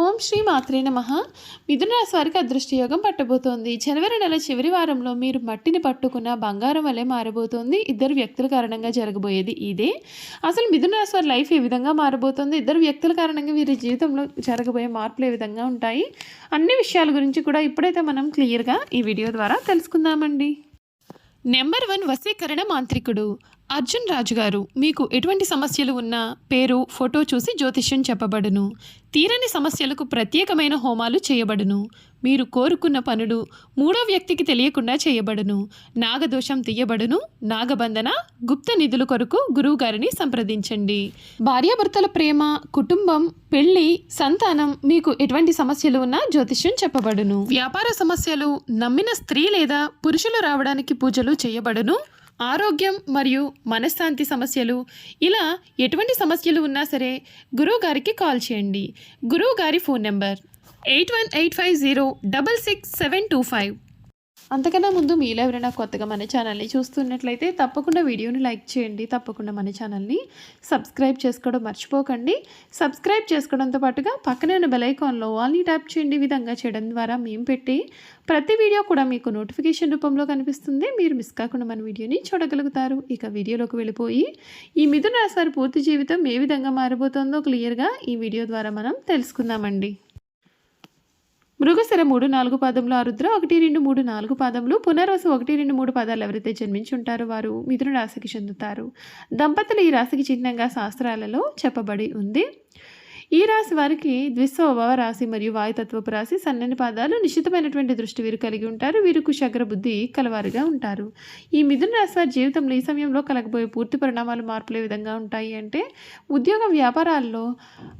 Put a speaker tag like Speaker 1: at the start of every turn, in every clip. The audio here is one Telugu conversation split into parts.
Speaker 1: ఓం శ్రీ మాత్రే నమ. మిథున రాశి వారికి అదృష్ట యోగం పట్టబోతోంది. జనవరి నెల చివరి వారంలో మీరు మట్టిని పట్టుకున్న బంగారం వలె మారబోతోంది. ఇద్దరు వ్యక్తుల కారణంగా జరగబోయేది ఇదే. అసలు మిథున రాశి వారి లైఫ్ ఏ విధంగా మారబోతోంది? ఇద్దరు వ్యక్తుల కారణంగా వీరి జీవితంలో జరగబోయే మార్పులు ఏ విధంగా ఉంటాయి? అన్ని విషయాల గురించి కూడా ఇప్పుడైతే మనం క్లియర్గా ఈ వీడియో ద్వారా తెలుసుకుందామండి. నెంబర్ వన్ వశీకరణ మాంత్రికుడు. అర్జున్ రాజు గారు మీకు ఎటువంటి సమస్యలు ఉన్నా పేరు ఫోటో చూసి జ్యోతిష్యం చెప్పబడును. తీరని సమస్యలకు ప్రత్యేకమైన హోమాలు చేయబడును. మీరు కోరుకున్న పనులు మూడో వ్యక్తికి తెలియకుండా చేయబడును. నాగదోషం తీయబడును. నాగబంధన గుప్త నిధుల కొరకు గురువుగారిని సంప్రదించండి. భార్యాభర్తల ప్రేమ కుటుంబం పెళ్ళి సంతానం మీకు ఎటువంటి సమస్యలు ఉన్నా జ్యోతిష్యం చెప్పబడును. వ్యాపార సమస్యలు నమ్మిన స్త్రీ లేదా పురుషులు రావడానికి పూజలు చేయబడును. ఆరోగ్యం మరియు మనశ్శాంతి సమస్యలు. ఇలా ఎటువంటి సమస్యలు ఉన్నా సరే గురువు గారికి కాల్ చేయండి. గురువు గారి phone number eight one eight five zero double six seven two five. అంతకన్నా ముందు మీలో ఎవరైనా కొత్తగా మన ఛానల్ని చూస్తున్నట్లయితే తప్పకుండా వీడియోని లైక్ చేయండి తప్పకుండా మన ఛానల్ని సబ్స్క్రైబ్ చేసుకోవడం మర్చిపోకండి. సబ్స్క్రైబ్ చేసుకోవడంతో పాటుగా పక్కనే ఉన్న బెలైకాన్లో వాల్ని ట్యాప్ చేయండి. విధంగా చేయడం ద్వారా మేము పెట్టి ప్రతి వీడియో కూడా మీకు నోటిఫికేషన్ రూపంలో కనిపిస్తుంది. మీరు మిస్ కాకుండా మన వీడియోని చూడగలుగుతారు. ఇక వీడియోలోకి వెళ్ళిపోయి ఈ మిథున రాశి పూర్తి జీవితం ఏ విధంగా మారిపోతుందో క్లియర్గా ఈ వీడియో ద్వారా మనం తెలుసుకుందామండి. మృగశిర మూడు నాలుగు పాదములు ఆరుద్ర ఒకటి రెండు మూడు నాలుగు పాదములు పునర్వసు ఒకటి రెండు మూడు పాదాలు ఎవరైతే జన్మించి ఉంటారో వారు మిథున రాశికి చెందుతారు. దంపతులు ఈ రాశికి చిహ్నంగా శాస్త్రాలలో చెప్పబడి ఉంది. ఈ రాశి వారికి ద్విస్వభావ రాశి మరియు వాయుతత్వపు రాశి సన్నని పాదాలు నిశ్చితమైనటువంటి దృష్టి వీరు కలిగి ఉంటారు. వీరు కుశగ్ర బుద్ధి కలవారుగా ఉంటారు. ఈ మిథున రాశి వారి జీవితంలో ఈ సమయంలో కలగబోయే పూర్తి పరిణామాలు మార్పులే విధంగా ఉంటాయి అంటే ఉద్యోగ వ్యాపారాల్లో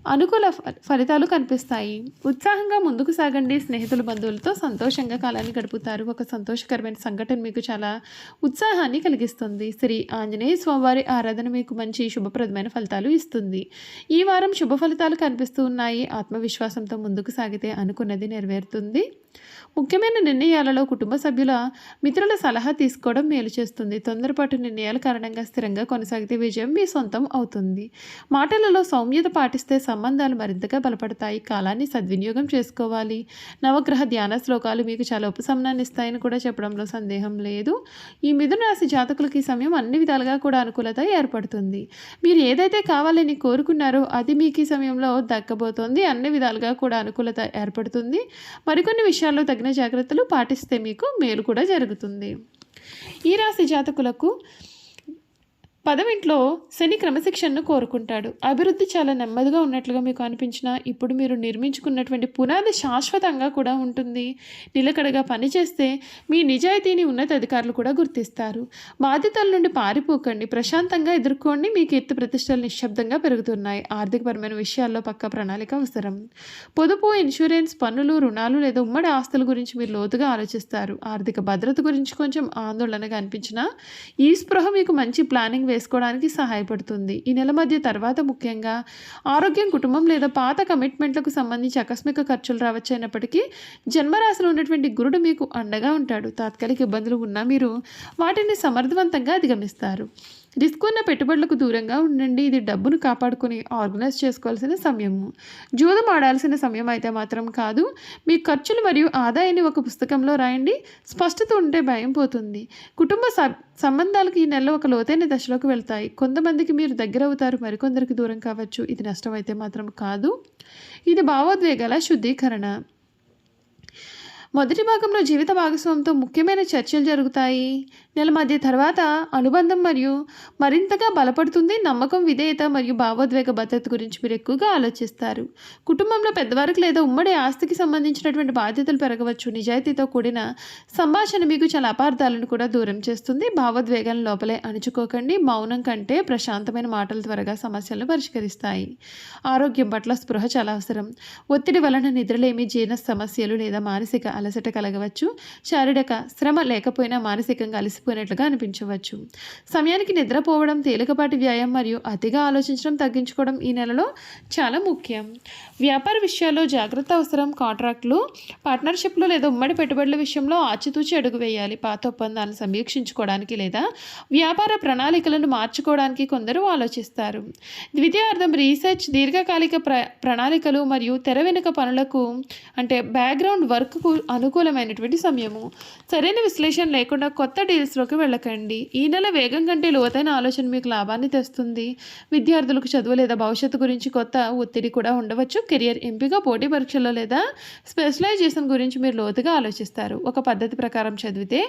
Speaker 1: అనుకూల ఫలితాలు కనిపిస్తాయి. ఉత్సాహంగా ముందుకు సాగండి. స్నేహితులు బంధువులతో సంతోషంగా కాలాన్ని గడుపుతారు. ఒక సంతోషకరమైన సంఘటన మీకు చాలా ఉత్సాహాన్ని కలిగిస్తుంది. శ్రీ ఆంజనేయ స్వామివారి ఆరాధన మీకు మంచి శుభప్రదమైన ఫలితాలు ఇస్తుంది. ఈ వారం శుభ ఫలితాలు కనిపిస్తూ ఉన్నాయి. ఆత్మవిశ్వాసంతో ముందుకు సాగితే అనుకున్నది నెరవేరుతుంది. ముఖ్యమైన నిర్ణయాలలో కుటుంబ సభ్యుల మిత్రుల సలహా తీసుకోవడం మేలు చేస్తుంది. తొందరపాటు నిర్ణయాల కారణంగా స్థిరంగా కొనసాగితే విజయం మీ సొంతం అవుతుంది. మాటలలో సౌమ్యత పాటిస్తే సంబంధాలు మరింతగా బలపడతాయి. కాలాన్ని సద్వినియోగం చేసుకోవాలి. నవగ్రహ ధ్యాన శ్లోకాలు మీకు చాలా ఉపశమనాన్ని ఇస్తాయని కూడా చెప్పడంలో సందేహం లేదు. ఈ మిథున రాశి జాతకులకి ఈ సమయం అన్ని విధాలుగా కూడా అనుకూలత ఏర్పడుతుంది. మీరు ఏదైతే కావాలని కోరుకున్నారో అది మీకు ఈ సమయంలో దక్కబోతోంది అన్ని విధాలుగా కూడా అనుకూలత ఏర్పడుతుంది. మరికొన్ని విషయాల్లో తగిన జాగ్రత్తలు పాటిస్తే మీకు మేలు కూడా జరుగుతుంది. ఈ రాశి జాతకులకు పదవింట్లో శని క్రమశిక్షణను కోరుకుంటాడు. అభివృద్ధి చాలా నెమ్మదిగా ఉన్నట్లుగా మీకు అనిపించినా ఇప్పుడు మీరు నిర్మించుకున్నటువంటి పునాది శాశ్వతంగా కూడా ఉంటుంది. నిలకడగా పనిచేస్తే మీ నిజాయితీని ఉన్నతాధికారులు కూడా గుర్తిస్తారు. బాధ్యతల నుండి పారిపోకండి. ప్రశాంతంగా ఎదుర్కోండి. మీ కీర్తి ప్రతిష్టలు నిశ్శబ్దంగా పెరుగుతున్నాయి. ఆర్థికపరమైన విషయాల్లో పక్క ప్రణాళిక అవసరం. పొదుపు ఇన్సూరెన్స్ పన్నులు రుణాలు లేదా ఉమ్మడి ఆస్తుల గురించి మీరు లోతుగా ఆలోచిస్తారు. ఆర్థిక భద్రత గురించి కొంచెం ఆందోళనగా అనిపించినా ఈ స్పృహ మీకు మంచి ప్లానింగ్ వేసుకోవడానికి సహాయపడుతుంది. ఈ నెల మధ్య తర్వాత ముఖ్యంగా ఆరోగ్యం కుటుంబం లేదా పాత కమిట్మెంట్లకు సంబంధించి ఆకస్మిక ఖర్చులు రావచ్చైనప్పటికీ జన్మరాశిలో ఉన్నటువంటి గురుడు మీకు అండగా ఉంటాడు. తాత్కాలిక ఇబ్బందులు ఉన్నా మీరు వాటిని సమర్థవంతంగా అధిగమిస్తారు. రిస్క్ ఉన్న పెట్టుబడులకు దూరంగా ఉండండి. ఇది డబ్బును కాపాడుకొని ఆర్గనైజ్ చేసుకోవాల్సిన సమయము. జూదం ఆడాల్సిన సమయం అయితే మాత్రం కాదు. మీ ఖర్చులు మరియు ఆదాయాన్ని ఒక పుస్తకంలో రాయండి. స్పష్టత ఉంటే భయం పోతుంది. కుటుంబ సబ్ సంబంధాలకు ఈ నెలలో ఒక లోతైన దశలోకి వెళ్తాయి. కొంతమందికి మీరు దగ్గర అవుతారు మరికొందరికి దూరం కావచ్చు. ఇది నష్టం అయితే మాత్రం కాదు. ఇది భావోద్వేగాల శుద్ధీకరణ. మొదటి భాగంలో జీవిత భాగస్వామితో ముఖ్యమైన చర్చలు జరుగుతాయి. నెల మధ్య తర్వాత అనుబంధం మరియు మరింతగా బలపడుతుంది నమ్మకం విధేయత మరియు భావోద్వేగ భద్రత గురించి మీరు ఎక్కువగా ఆలోచిస్తారు. కుటుంబంలో పెద్దవారికి లేదా ఉమ్మడి ఆస్తికి సంబంధించినటువంటి బాధ్యతలు పెరగవచ్చు. నిజాయితీతో కూడిన సంభాషణ మీకు చాలా అపార్థాలను కూడా దూరం చేస్తుంది. భావోద్వేగాలను లోపలే అణుచుకోకండి. మౌనం కంటే ప్రశాంతమైన మాటలు త్వరగా సమస్యలను పరిష్కరిస్తాయి. ఆరోగ్యం పట్ల స్పృహ చాలా అవసరం. ఒత్తిడి వలన నిద్రలేమి జీర్ణ సమస్యలు లేదా మానసిక అలసట కలగవచ్చు. శారీరక శ్రమ లేకపోయినా మానసికంగా అలసిపోయినట్లుగా అనిపించవచ్చు. సమయానికి నిద్రపోవడం తేలికపాటి వ్యాయామం మరియు అతిగా ఆలోచించడం తగ్గించుకోవడం ఈ నెలలో చాలా ముఖ్యం. వ్యాపార విషయాల్లో జాగ్రత్త అవసరం. కాంట్రాక్టులు పార్ట్నర్షిప్లు లేదా ఉమ్మడి పెట్టుబడుల విషయంలో ఆచితూచి అడుగు వేయాలి. పాత ఒప్పందాలను సమీక్షించుకోవడానికి లేదా వ్యాపార ప్రణాళికలను మార్చుకోవడానికి కొందరు ఆలోచిస్తారు. ద్వితీయార్థం రీసెర్చ్ దీర్ఘకాలిక ప్ర ప్రణాళికలు మరియు తెర వెనుక పనులకు అంటే బ్యాక్గ్రౌండ్ వర్క్కు అనుకూలమైనటువంటి సమయము. సరైన విశ్లేషణ లేకుండా కొత్త డీల్స్లోకి వెళ్ళకండి. ఈ నెల వేగం కంటే లోతైన ఆలోచన మీకు లాభాన్ని తెస్తుంది. విద్యార్థులకు చదువు లేదా భవిష్యత్తు గురించి కొత్త ఒత్తిడి కూడా ఉండవచ్చు. కెరియర్ ఎంపిక పోటీ పరీక్షల్లో లేదా స్పెషలైజేషన్ గురించి మీరు లోతుగా ఆలోచిస్తారు. ఒక పద్ధతి ప్రకారం చదివితే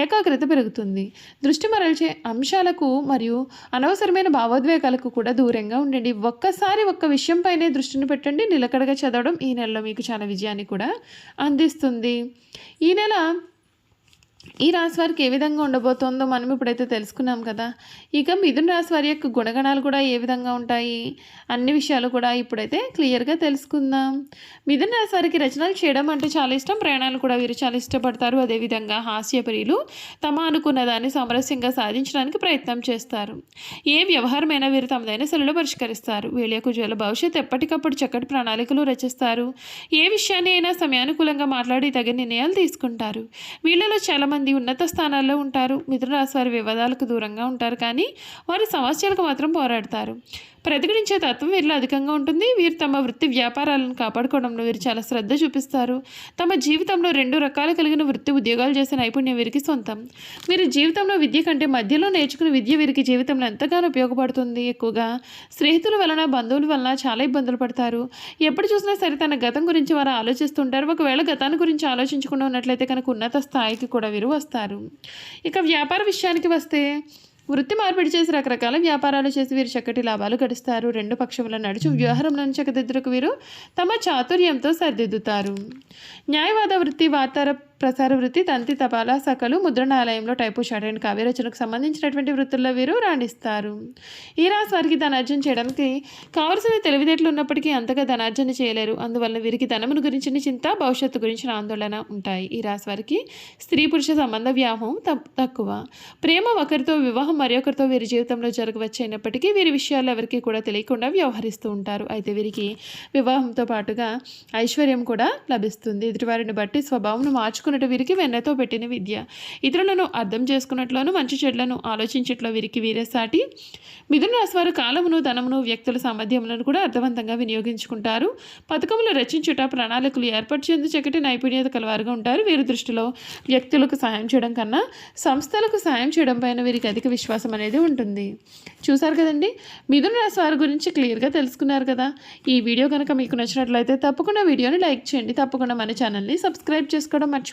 Speaker 1: ఏకాగ్రత పెరుగుతుంది. దృష్టి మరల్చే అంశాలకు మరియు అనవసరమైన భావోద్వేగాలకు కూడా దూరంగా ఉండండి. ఒక్కసారి ఒక్క విషయంపైనే దృష్టిని పెట్టండి. నిలకడగా చదవడం ఈ నెలలో మీకు చాలా విజయాన్ని కూడా అందిస్తుంది. ఈ నెల ఈ రాశి వారికి ఏ విధంగా ఉండబోతోందో మనం ఇప్పుడైతే తెలుసుకున్నాం కదా. ఇక మిథున రాశి వారి యొక్క గుణగణాలు కూడా ఏ విధంగా ఉంటాయి అన్ని విషయాలు కూడా ఇప్పుడైతే క్లియర్గా తెలుసుకుందాం. మిథున రాశి వారికి రచనలు చేయడం అంటే చాలా ఇష్టం. ప్రయాణాలు కూడా వీరు చాలా ఇష్టపడతారు. అదేవిధంగా హాస్యప్రియులు తమ అనుకున్న దాన్ని సామరస్యంగా సాధించడానికి ప్రయత్నం చేస్తారు. ఏ వ్యవహారమైనా వీరు తమదైన శైలిలో పరిష్కరిస్తారు. వీళ్ళ యొక్క ఉజ్వల భవిష్యత్తు ఎప్పటికప్పుడు చక్కటి ప్రణాళికలు రచిస్తారు. ఏ విషయాన్ని అయినా సమయానుకూలంగా మాట్లాడి తగిన నిర్ణయాలు తీసుకుంటారు. వీళ్ళలో చాలా చాలామంది ఉన్నత స్థానాల్లో ఉంటారు. మిథునరాశి వారి వివాదాలకు దూరంగా ఉంటారు. కానీ వారి సమస్యలకు మాత్రం పోరాడతారు. ప్రతిఘటించే తత్వం వీరిలో అధికంగా ఉంటుంది. వీరు తమ వృత్తి వ్యాపారాలను కాపాడుకోవడంలో వీరు చాలా శ్రద్ధ చూపిస్తారు. తమ జీవితంలో రెండు రకాలు కలిగిన వృత్తి ఉద్యోగాలు చేసే నైపుణ్యం వీరికి సొంతం. వీరి జీవితంలో విద్య కంటే మధ్యలో నేర్చుకున్న విద్య వీరికి జీవితంలో ఎంతగానో ఉపయోగపడుతుంది. ఎక్కువగా స్నేహితుల వలన బంధువుల వలన చాలా ఇబ్బందులు పడతారు. ఎప్పుడు చూసినా సరే తన గతం గురించి వారు ఆలోచిస్తుంటారు. ఒకవేళ గతాన్ని గురించి ఆలోచించకుండా ఉన్నట్లయితే కనుక ఉన్నత స్థాయికి కూడా వీరు వస్తారు. ఇక వ్యాపార విషయానికి వస్తే వృత్తి మార్పిడి చేసి రకరకాల వ్యాపారాలు చేసి వీరు చక్కటి లాభాలు గడిస్తారు. రెండు పక్షముల నడుచు వ్యవహారంలోని చక్కదిద్దులకు వీరు తమ చాతుర్యంతో సరిదిద్దుతారు. న్యాయవాద వృత్తి వార్తార ప్రసార వృత్తి తంతి తపాలా సకలు ముద్రణాలయంలో టైపు షార్ట్ అండ్ కావ్య రచనకు సంబంధించినటువంటి వృత్తుల్లో వీరు రాణిస్తారు. ఈ రాశి వారికి ధనార్జన చేయడానికి కావలసిన తెలివితేటలు ఉన్నప్పటికీ అంతగా ధనార్జన చేయలేరు. అందువల్ల వీరికి ధనమును గురించిన చింత భవిష్యత్తు గురించిన ఆందోళన ఉంటాయి. ఈ రాశి వారికి స్త్రీ పురుష సంబంధ వ్యామోహం త- తక్కువ. ప్రేమ ఒకరితో వివాహం మరొకరితో వీరి జీవితంలో జరగవచ్చు అయినప్పటికీ వీరి విషయాలు ఎవరికి కూడా తెలియకుండా వ్యవహరిస్తూ ఉంటారు. అయితే వీరికి వివాహంతో పాటుగా ఐశ్వర్యం కూడా లభిస్తుంది. ఎదుటివారిని బట్టి స్వభావం మార్చుకున్నట్టు వీరికి వెన్నతో పెట్టిన విద్య. ఇతరులను అర్థం చేసుకున్నట్లోనూ మంచి చెడ్లను ఆలోచించట్లో వీరికి వీరే సాటి. మిథున రాశి వారు కాలమును ధనమును వ్యక్తుల సామర్థ్యములను కూడా అర్థవంతంగా వినియోగించుకుంటారు. పథకములు రచించుట ప్రణాళికలు ఏర్పరిచేందు చక్కటి నైపుణ్యత కలవారుగా ఉంటారు. వీరి దృష్టిలో వ్యక్తులకు సహాయం చేయడం కన్నా సంస్థలకు సాయం చేయడం పైన వీరికి అధిక విశ్వాసం అనేది ఉంటుంది. చూసారు కదండి? మిథున రాశి వారి గురించి క్లియర్గా తెలుసుకున్నారు కదా. ఈ వీడియో కనుక మీకు నచ్చినట్లయితే తప్పకుండా వీడియోని లైక్ చేయండి. తప్పకుండా మన ఛానల్ని సబ్స్క్రైబ్ చేసుకోవడం